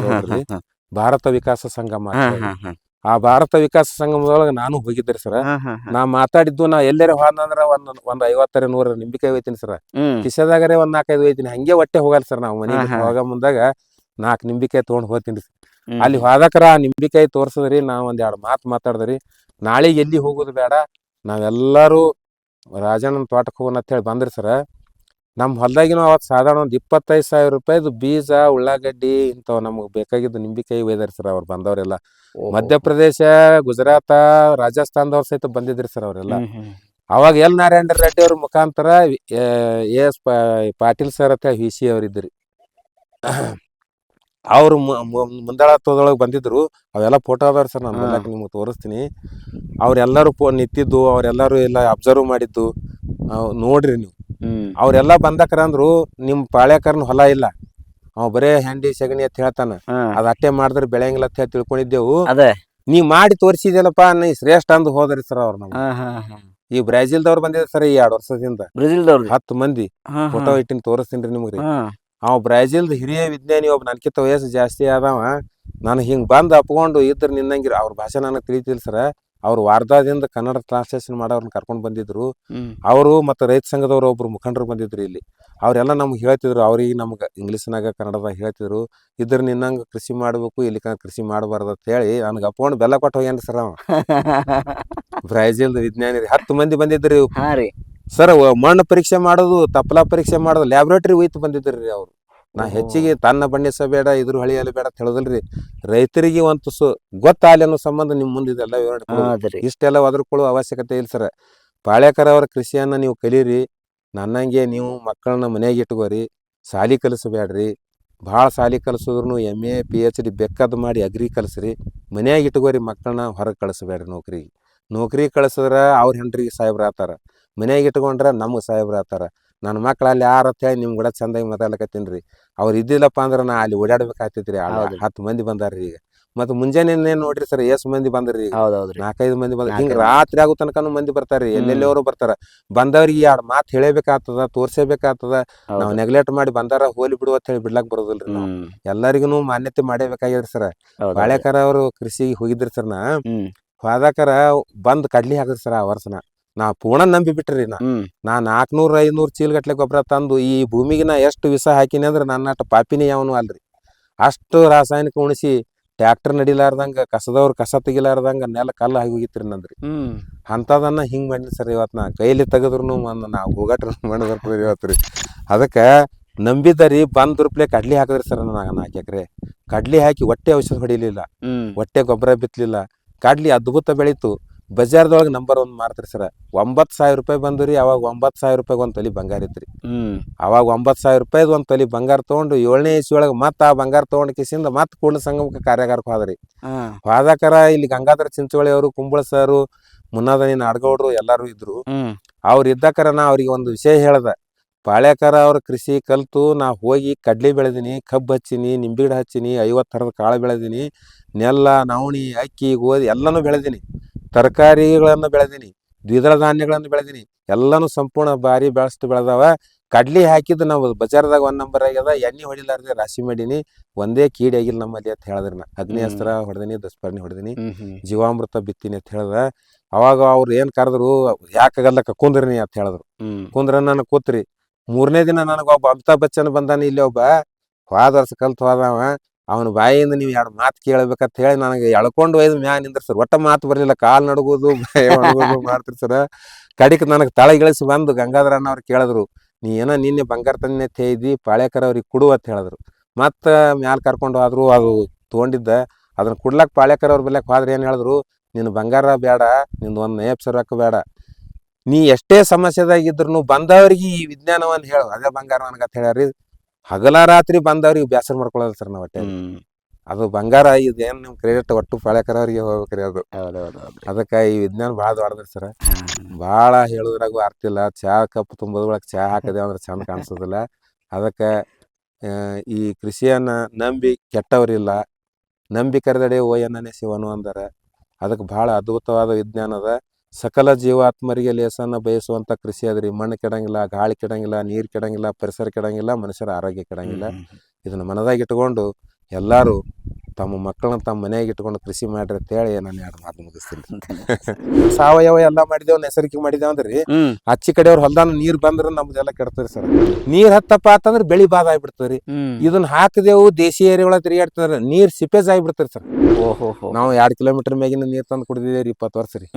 ಭಾರತ ವಿಕಾಸ ಸಂಗಮ ಅಂತ ಹೇಳಿ. ಆ ಭಾರತ ವಿಕಾಸ ಸಂಗಮದೊಳಗೆ ನಾನು ಹೋಗಿದ್ದೆ ಸರ್. ನಾ ಮಾತಾಡಿದ್ದು ನಾ ಎಲ್ಲೇರೆ ಹೋದಂದ್ರ ಒಂದ್ ಒಂದ್ ಐವತ್ತರ ನೂರ ನಿಂಬಿಕಾಯಿ ಒಯ್ತೀನಿ ಸರ್. ಕಿಸೆದಾಗರೆ ಒಂದ್ ನಾಲ್ಕೈದು ಒಯ್ತೀನಿ ಹಂಗೆ ಹೊಟ್ಟೆ ಹೋಗಲ್ಲ ಸರ್ ನಾವು ಮನೆ. ಹೋಗ ಮುಂದಾಗ ನಾಲ್ಕು ನಿಂಬಿಕಾಯಿ ತೊಗೊಂಡ್ ಹೋಗ್ತೀನಿ ಸರ್ ಅಲ್ಲಿ ಹೋದಕ್ರ ಆ ನಿಂಬಿಕಾಯಿ ತೋರ್ಸದ್ರಿ ನಾವ್ ಒಂದ್ ಎರಡು ಮಾತು ಮಾತಾಡಿದ್ರಿ. ನಾಳೆಗೆ ಎಲ್ಲಿ ಹೋಗೋದು ಬೇಡ. ನಾವೆಲ್ಲರೂ ರಾಜಣ್ಣನ ತೋಟಕ್ಕೆ ಹೋಗೋಣ ಅಂತ ಹೇಳಿ ಬಂದ್ರಿ ಸರ. ನಮ್ಮ ಹೊಲ್ದಾಗಿನೂ ಅವತ್ತು ಸಾಧಾರಣ ಒಂದು ಇಪ್ಪತ್ತೈದು ಸಾವಿರ ರೂಪಾಯಿದು ಬೀಜ ಉಳ್ಳಾಗಡ್ಡಿ ಇಂಥವು ನಮಗೆ ಬೇಕಾಗಿದ್ದು ನಿಂಬಿಕಾಯಿ ಒಯ್ದಾರಿ ಸರ್ ಅವ್ರು ಬಂದವರೆಲ್ಲ. ಮಧ್ಯಪ್ರದೇಶ ಗುಜರಾತ ರಾಜಸ್ಥಾನದವ್ರ ಸಹಿತ ಬಂದಿದ್ರಿ ಸರ್ ಅವರೆಲ್ಲ. ಅವಾಗ ಎಲ್ ನಾರಾಯಣ ರೆಡ್ಡಿ ಅವ್ರ ಮುಖಾಂತರ ಎ ಎಸ್ ಪಾಟೀಲ್ ಸರ್ ಅಂತ ವಿ ಸಿ ಅವ್ರು ಅವರು ಅವ್ರು ಮುಂದಾಳತ್ವದೊಳಗೆ ಬಂದಿದ್ರು. ಅವೆಲ್ಲ ಫೋಟೋ ಅದಾವ್ರಿ ಸರ್ ನಾನು. ನಿಮ್ಗೆ ತೋರಿಸ್ತೀನಿ. ಅವ್ರೆಲ್ಲರೂ ಫೋನ್ ನಿಂತಿದ್ದು ಅವರೆಲ್ಲರೂ ಎಲ್ಲ ಅಬ್ಸರ್ವ್ ಮಾಡಿದ್ದು. ನೋಡ್ರಿ ನೀವು. ಅವ್ರೆಲ್ಲ ಬಂದಕ್ರ ಅಂದ್ರು ನಿಮ್ ಪಾಳ್ಯಕರ್ನ ಹೊಲ ಇಲ್ಲ. ಅವ್ ಬರೇ ಹೆಂಡಿ ಸೆಗಣಿ ಅಂತ ಹೇಳ್ತಾನ. ಅದ ಅಟ್ಟೆ ಮಾಡಿದ್ರೆ ಬೆಳೆಯಂಗಿಲ್ಲ ಅಂತ ಹೇಳಿ ತಿಳ್ಕೊಂಡಿದ್ದೆವು. ಅದೇ. ನೀ ಮಾಡಿ ತೋರಿಸಿದ್ಯಲ್ಲಪ್ಪ ನೀ ಶ್ರೇಷ್ಠ ಅಂದ್ ಹೋದ್ರಿ ಸರ್ ಅವ್ರ ನಮ್ಗೆ. ಈ ಬ್ರೆಜಿಲ್ದವ್ರು ಬಂದಿದ್ರು ಸರ್ ಈ ಎರಡ್ ವರ್ಷದಿಂದ. ಬ್ರೆಜಿಲ್ದವ್ರು? ಹತ್ತು ಮಂದಿ. ಫೋಟೋ ಇಟ್ಟಿನ ತೋರಿಸ್ತೀನಿ ನಿಮ್ಗ್ರಿ ಅವ್ ಬ್ರೆಜಿಲ್ದ ಹಿರಿಯ ವಿಜ್ಞಾನಿ ಒಬ್ಬ ನನ್ಕಿಂತ ವಯಸ್ಸು ಜಾಸ್ತಿ ಆದವ. ನಾನು ಹಿಂಗ್ ಬಂದ್ ಅಪ್ಕೊಂಡು ಇದ್ರ ನಿನ್ನಂಗಿರ ಅವ್ರ ಭಾಷೆ ನನಗೆ ತಿಳಿತಿಲ್ಲ ಸರ್. ಅವ್ರು ವಾರ್ಧಾದಿಂದ ಕನ್ನಡ ಟ್ರಾನ್ಸ್ಲೇಷನ್ ಮಾಡೋರ್ನ ಕರ್ಕೊಂಡು ಬಂದಿದ್ರು. ಅವರು ಮತ್ತು ರೈತ ಸಂಘದವ್ರು ಒಬ್ರು ಮುಖಂಡರು ಬಂದಿದ್ರು ಇಲ್ಲಿ. ಅವರೆಲ್ಲ ನಮ್ಗೆ ಹೇಳ್ತಿದ್ರು ಅವ್ರಿಗೆ ನಮ್ಗೆ ಇಂಗ್ಲೀಷ್ನಾಗ ಕನ್ನಡದಾಗ ಹೇಳ್ತಿದ್ರು. ಇದ್ರ ನಿನ್ನಂಗ ಕೃಷಿ ಮಾಡ್ಬೇಕು ಇಲ್ಲಿ ಕೃಷಿ ಮಾಡಬಾರ್ದು ಅಂತ ಹೇಳಿ ನನಗೆ ಅಪ್ಕೊಂಡು ಬೆಲ್ಲ ಕೊಟ್ಟು ಹೋಗ್ಯಾನ ಸರ್ ಅವ. ಬ್ರೈಜಿಲ್ದ ವಿಜ್ಞಾನಿ ರೀ ಹತ್ತು ಮಂದಿ ಬಂದಿದ್ರಿ ಸರ್ ಮಣ್ಣು ಪರೀಕ್ಷೆ ಮಾಡೋದು ತಪ್ಪಲ ಪರೀಕ್ಷೆ ಮಾಡೋದು ಲ್ಯಾಬ್ರೇಟರಿ ಹೋಯ್ತು ಬಂದಿದ್ರಿ ರೀ ಅವ್ರು. ನಾ. ಹೆಚ್ಚಿಗೆ ತನ್ನ ಬಣ್ಣಿಸಬೇಡ ಇದ್ರ ಹಳಿಯಲ್ಲಿ ಬೇಡ ತಿಳಿದಲ್ರಿ ರೈತರಿಗೆ ಒಂದು ತುಸು ಗೊತ್ತಾಗಲಿ ಅನ್ನೋ ಸಂಬಂಧ ನಿಮ್ಮ ಮುಂದೆ ಇದೆಲ್ಲ ವಿವರಣೆ ಇಷ್ಟೆಲ್ಲ ಒದರ್ಕೊಳ್ಳೋ ಅವಶ್ಯಕತೆ ಇಲ್ಲ ಸರ್. ಪಾಳ್ಯಕರ ಅವರ ಕೃಷಿಯನ್ನ ನೀವು ಕಲೀರಿ. ನನ್ನಂಗೆ ನೀವು ಮಕ್ಕಳನ್ನ ಮನೆಗೆ ಇಟ್ಕೋರಿ. ಸಾಲಿ ಕಲಿಸಬೇಡ್ರಿ. ಭಾಳ ಸಾಲಿ ಕಲಿಸಿದ್ರು M A P H D ಬೆಕ್ಕದ್ ಮಾಡಿ ಅಗ್ರಿ ಕಲಿಸ್ರಿ. ಮನ್ಯಾಗ ಇಟ್ಕೋರಿ ಮಕ್ಕಳನ್ನ ಹೊರಗೆ ಕಳಿಸ್ಬೇಡ್ರಿ ನೌಕರಿಗೆ. ನೌಕರಿ ಕಳಿಸಿದ್ರೆ ಅವ್ರ ಹೆಂಡ್ರಿಗೆ ಸಾಹೇಬ್ರ ಆತಾರ. ಮನ್ಯಾಗ ಇಟ್ಕೊಂಡ್ರೆ ನಮ್ಗೆ ಸಾಹೇಬ್ರ ಆತಾರ. ನನ್ನ ಮಕ್ಕಳಲ್ಲಿ ಅಲ್ಲಿ ಯಾರ ಅಂತ ಹೇಳಿ ನಿಮ್ಮ ಕೂಡ ಚೆಂದಾಗಿ ಮಾತಾಡ್ಲಕತ್ತೀನಿ ರೀ. ಅವ್ರು ಇದ್ದಿಲ್ಲಪ್ಪ ಅಂದ್ರೆ ನಾ ಅಲ್ಲಿ ಓಡಾಡ್ಬೇಕಾಗ್ತೈತ್ರಿ ಅಲ್ಲಿ ಹೌದು. ಹತ್ತು ಮಂದಿ ಬಂದಾರ್ರಿ ಈಗ. ಮತ್ತು ಮುಂಜಾನೆ ನೋಡ್ರಿ ಸರ್ ಎಷ್ಟು ಮಂದಿ ಬಂದ್ರಿ ನಾಲ್ಕೈದು ಮಂದಿ ಬಂದ ಹಿಂಗೆ ರಾತ್ರಿ ಆಗೋ ತನಕನು ಮಂದಿ ಬರ್ತಾರ್ರಿ. ಎಲ್ಲೆಲ್ಲವರು ಬರ್ತಾರ. ಬಂದವ್ರಿಗೆ ಎರಡು ಮಾತು ಹೇಳಬೇಕಾಗ್ತದ ತೋರಿಸಬೇಕಾಗ್ತದ. ನಾವು. ನೆಗ್ಲೆಕ್ಟ್ ಮಾಡಿ ಬಂದಾರ ಹೋಲಿ ಬಿಡು ಅಂತ ಹೇಳಿ ಬಿಡ್ಲಾಕ್ ಬರೋದಿಲ್ರಿ ನಾವು. ಎಲ್ಲರಿಗೂ ಮಾನ್ಯತೆ ಮಾಡೇಬೇಕಾಗ್ಯದ್ರಿ ಸರ್. ಬಾಳೆಕರ ಅವರು ಕೃಷಿಗೆ ಹೋಗಿದ್ರಿ ಸರ್ ನಾ. ಹೋದಾಕರ ಬಂದ್ ಕಡ್ಲಿ ಹಾಕಿದ್ರಿ ಸರ್ ಆ ವರ್ಷನ. ನಾ ಪೂರ್ಣ ನಂಬಿ ಬಿಟ್ರಿ ನಾ. ನಾ ನಾಲ್ಕನೂರ ಐನೂರು ಚೀಲಗಟ್ಲೆ ಗೊಬ್ಬರ ತಂದು ಈ ಭೂಮಿಗೆ ನಾ ಎಷ್ಟು ವಿಷ ಹಾಕಿನಿ ಅಂದ್ರೆ ನನ್ನ ಅಷ್ಟು ಪಾಪಿನಿ ಯಾವನು ಅಲ್ರಿ. ಅಷ್ಟು ರಾಸಾಯನಿಕ ಉಣಿಸಿ ಟ್ಯಾಕ್ಟರ್ ನಡಿಲಾರ್ದಂಗ ಕಸದವ್ರು ಕಸ ತೆಗಿಲಾರ್ದಂಗ ನೆಲ ಕಲ್ಲು ಆಗಿ ಹೋಗಿತ್ರಿ ನಂದ್ರಿ. ಅಂತದನ್ನ ಅಂಥದನ್ನ ಹಿಂಗ್ ಮಾಡಿ ಸರ್ ಇವತ್ತು ನಾ. ಕೈಲಿ ತೆಗೆದ್ರು ಒಂದು ನಾವು ಹೋಗಟ್ರ ಮಾಡಿದ್ರಿ ಇವತ್ತು ರೀ ಅದಕ್ಕೆ ನಂಬಿದರಿ ಬಂದ್ ರೂಪ್ಲೆ ಕಡ್ಲಿ ಹಾಕಿದ್ರಿ ಸರ್ ನನಗೆ ನಾಲ್ಕು ಎಕರೆ. ಕಡ್ಲಿ ಹಾಕಿ ಹೊಟ್ಟೆ ಔಷಧ ಹೊಡಿಲಿಲ್ಲ. ಹೊಟ್ಟೆ ಗೊಬ್ಬರ ಬಿತ್ತಲಿಲ್ಲ ಕಡ್ಲಿ ಅದ್ಭುತ ಬೆಳೀತು. ಬಜಾರ್ದೊಳಗೆ ನಂಬರ್ ಒಂದು ಮಾರ್ತ್ರಿ ಸರ್ ಒಂಬತ್ತು ಸಾವಿರ ರೂಪಾಯಿ ಬಂದು ರೀ ಅವಾಗ ಒಂಬತ್ತು ಸಾವಿರ ರೂಪಾಯಿಗೆ ಒಂದು ತೊಲಿ ಬಂಗಾರ ಇತ್ತು ರೀ ಅವಾಗ ಒಂಬತ್ತು ಸಾವಿರ ರೂಪಾಯಿದು ಒಂದು ತೊಲಿ ಬಂಗಾರ ತೊಗೊಂಡು ಏಳನೇ ಇಸ್ವಿ ಒಳಗೆ ಮತ್ತೆ ಆ ಬಂಗಾರ ತೊಗೊಂಡು ಕಿಸಿಂದ ಮತ್ತೆ ಕೂಡಲ ಸಂಗಮಕ್ಕೆ ಕಾರ್ಯಾಗಾರಕ್ಕೆ ಹೋದ್ರಿ. ಹೋದಾಕರ ಇಲ್ಲಿ ಗಂಗಾಧರ ಚಿಂಚೋಳಿ ಅವರು ಕುಂಬಳ ಸರು ಮುನ್ನಾದನಿ ನಾಡಗೌಡರು ಎಲ್ಲರೂ ಇದ್ರು. ಹ್ಮ್. ಅವ್ರು ಇದ್ದಕರ ನಾ ಅವ್ರಿಗೆ ಒಂದು ವಿಷಯ ಹೇಳ್ದ. ಪಾಳ್ಯಕರ ಅವ್ರ ಕೃಷಿ ಕಲ್ತು ನಾ ಹೋಗಿ ಕಡ್ಲಿ ಬೆಳೆದೀನಿ ಕಬ್ಬು ಹಚ್ಚಿನಿ ನಿಂಬೆ ಗಿಡ ಹಚ್ಚಿನಿ ಐವತ್ತು ಥರದ ಕಾಳು ಬೆಳೆದಿನಿ ನೆಲ್ಲ ನವಣಿ ಅಕ್ಕಿ ಗೋಧಿ ಎಲ್ಲನೂ ಬೆಳೆದಿನಿ. ತರಕಾರಿಗಳನ್ನು ಬೆಳೆದೀನಿ ದ್ವಿದಳ ಧಾನ್ಯಗಳನ್ನು ಬೆಳೆದೀನಿ ಎಲ್ಲನೂ ಸಂಪೂರ್ಣ ಬಾರಿ ಬೆಳೆಸ್ತು ಬೆಳೆದಾವ. ಕಡ್ಲಿ ಹಾಕಿದ್ದು ನಾವು ಬಜಾರ್ದಾಗ ಒಂದ್ ನಂಬರ್ ಆಗ್ಯದ ಎಣ್ಣೆ ಹೊಡಿಲಾರ್ದೆ ರಾಶಿ ಮಾಡೀನಿ ಒಂದೇ ಕೀಡಿ ಆಗಿಲ್ಲ ನಮ್ಮಲ್ಲಿ ಅಂತ ಹೇಳಿದ್ರ ನಾ. ಅಗ್ನಿ ಹ್ಮ್. ಅಸ್ತ್ರ ಹೊಡೆದಿನಿ ದಸ್ಪರ್ಣಿ ಹೊಡೆದಿನಿ ಜೀವಾಮೃತ ಬಿತ್ತೀನಿ ಅಂತ ಹೇಳ್ದ ಅವಾಗ ಅವ್ರು ಏನ್ ಕರೆದ್ರು ಯಾಕಾಗಲ್ಲಕ್ಕ ಕುಂದ್ರಿನಿ ಅಂತ ಹೇಳಿದ್ರು. ಕುಂದ್ರ ನಾನು ಕೂತ್ರಿ. ಮೂರನೇ ದಿನ ನನಗೆ ಒಬ್ಬ ಅಮಿತಾಬ್ ಬಚ್ಚನ್ ಬಂದಾನ ಇಲ್ಲಿ ಒಬ್ಬ ಹೋದ ವರ್ಷ ಕಲ್ತು ಹೋದವ. ಅವನ ಬಾಯಿಯಿಂದ ನೀವು ಎರಡು ಮಾತು ಕೇಳಬೇಕಂತ ಹೇಳಿ ನನಗೆ ಎಳ್ಕೊಂಡು ಒಯ್ದು ಮ್ಯಾ ನಿಂದ್ರ ಸರ್ ಒಟ್ಟ ಮಾತು ಬರಲಿಲ್ಲ. ಕಾಲು ನಡಗೋದು ಒಣಗೋದು ಮಾಡ್ತಿರ್ ಸರ್ ಕಡಿಕ್ ನನಗೆ ತಳಗಿಳಿಸಿ ಬಂದು ಗಂಗಾಧರ ಅಣ್ಣವ್ರು ಕೇಳಿದ್ರು. ನೀ ಏನೋ ನಿನ್ನೆ ಬಂಗಾರ ತಂದೆ ತೇಯ್ದಿ, ಪಾಳ್ಯಕರ ಅವ್ರಿಗೆ ಕೊಡು ಅಂತ ಹೇಳಿದ್ರು. ಮತ್ತೆ ಮ್ಯಾಲ ಕರ್ಕೊಂಡು ಹೋದ್ರು. ಅದು ತೊಗೊಂಡಿದ್ದ. ಅದನ್ನ ಕುಡ್ಲಕ್ ಪಾಳ್ಯಕರ ಅವ್ರ ಬೆಲೆಕ್ ಹೋದ್ರೆ ಏನು ಹೇಳಿದ್ರು? ನಿನ್ನ ಬಂಗಾರ ಬೇಡ ನಿಂದು ಒಂದು ನಯಪ್ ರೊಕ್ಕ ಬೇಡ ನೀ ಎಷ್ಟೇ ಸಮಸ್ಯೆದಾಗಿದ್ರು ಬಂದವರಿಗೆ ಈ ವಿಜ್ಞಾನವನ್ನು ಹೇಳು. ಅದೇ ಬಂಗಾರ ಅಂತ ಹೇಳ್ಯಾರಿ. ಹಗಲ ರಾತ್ರಿ ಬಂದವ್ರಿಗೆ ಬೇಸರ ಮಾಡ್ಕೊಳಲ್ಲ ಸರ್ ನಾವು ಹೊಟ್ಟೆ ಅದು ಬಂಗಾರ ಇದೇನು ನಿಮ್ ಕ್ರೆಡಿಟ್ ಒಟ್ಟು ಪಾಳ್ಯಕರ ಅವ್ರಿಗೆ ಹೋಗ್ಬೇಕ್ರಿ ಅದು. ಅದಕ್ಕೆ ಈ ವಿಜ್ಞಾನ ಭಾಳ ದೊಡ್ಡದ್ರಿ ಸರ್. ಭಾಳ ಹೇಳುದ್ರಾಗು ಅರ್ಥ ಇಲ್ಲ. ಚಹಾ ಕಪ್ ತುಂಬೋದು ಒಳಗೆ ಚಹಾ ಹಾಕದೆ ಅಂದ್ರೆ ಚಂದ ಕಾಣಿಸೋದಿಲ್ಲ. ಅದಕ್ಕೆ ಈ ಕೃಷಿಯನ್ನ ನಂಬಿ ಕೆಟ್ಟವರಿಲ್ಲ. ನಂಬಿ ಕರೆದಡೆ ಓ ಎನ್ನನೆ ಶಿವನು ಅಂದಾರ. ಅದಕ್ಕೆ ಭಾಳ ಅದ್ಭುತವಾದ ವಿಜ್ಞಾನ ಅದ. ಸಕಲ ಜೀವಾತ್ಮರಿಗೆ ಲೇಸನ್ನ ಬಯಸುವಂತ ಕೃಷಿ ಅದ್ರಿ ಮಣ್ಣು ಕೆಡಂಗಿಲ್ಲ ಗಾಳಿ ಕೆಡಂಗಿಲ್ಲ ನೀರ್ ಕೆಡಂಗಿಲ್ಲ ಪರಿಸರ ಕೆಡಂಗಿಲ್ಲ ಮನುಷ್ಯರ ಆರೋಗ್ಯ ಕೆಡಂಗಿಲ್ಲ. ಇದನ್ನ ಮನದಾಗ ಇಟ್ಕೊಂಡು ಎಲ್ಲಾರು ತಮ್ಮ ಮಕ್ಕಳನ್ನ ತಮ್ಮ ಮನೆಯಾಗ ಇಟ್ಕೊಂಡು ಕೃಷಿ ಮಾಡ್ರಿ ಅಂತ ಹೇಳಿ ನಾನು ಎರಡು ಮಾತು ಮುಗಿಸ್ತೀನಿ. ಸಾವಯವ ಎಲ್ಲ ಮಾಡಿದೇವ್ ನೈಸರ್ಗಿಕ ಮಾಡಿದೇವ್ ಅಂದ್ರಿ. ಅಚ್ಚಿ ಕಡೆ ಕಡೆಯವ್ರ ಹೊಲ್ದಾನ ನೀರ್ ಬಂದ್ರ ನಮ್ದೆಲ್ಲ ಕೆಡ್ತದ್ರಿ ಸರ್. ನೀರ್ ಹತ್ತಪ್ಪ ಅಂತಂದ್ರೆ ಬೆಳಿ ಬಾದ ಆಗ್ಬಿಡ್ತದ್ರಿ. ಇದನ್ನ ಹಾಕದೇವು ದೇಶಿ ಏರಿಯಾ ಒಳಗೆ ತಿರುಗಾಡ್ತದ್ರ ನೀರ್ ಸಿಪೇಜ್ ಆಗ್ಬಿಡ್ತರಿ ಸರ್. ಓಹೋ ನಾವು ಎರಡ್ ಕಿಲೋಮೀಟರ್ ಮ್ಯಾಗಿನ ನೀರ್ ತಂದು ಕುಡಿದಿದ್ದೇವ್ರಿ ಇಪ್ಪತ್ತು ವರ್ಷ ರೀ.